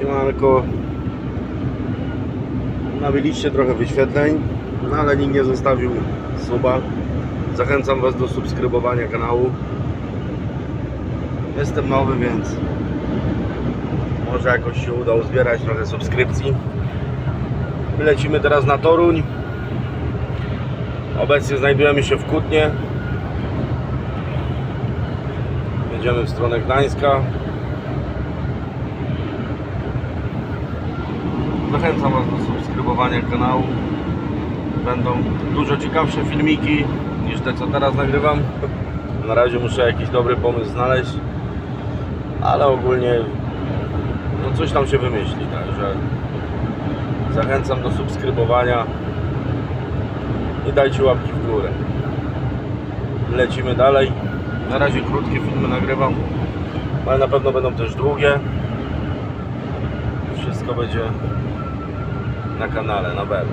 Siemanko. Nabiliście trochę wyświetleń, no ale nikt nie zostawił suba. Zachęcam Was do subskrybowania kanału. Jestem nowy, więc może jakoś się uda uzbierać trochę subskrypcji. My lecimy teraz na Toruń. Obecnie znajdujemy się w Kutnie. Jedziemy w stronę Gdańska. Zachęcam Was do subskrybowania kanału. Będą dużo ciekawsze filmiki niż te co teraz nagrywam. Na razie muszę jakiś dobry pomysł znaleźć, ale ogólnie no coś tam się wymyśli, także zachęcam do subskrybowania i dajcie łapki w górę. Lecimy dalej. Na razie krótkie filmy nagrywam, ale na pewno będą też długie. Wszystko będzie na kanale, na.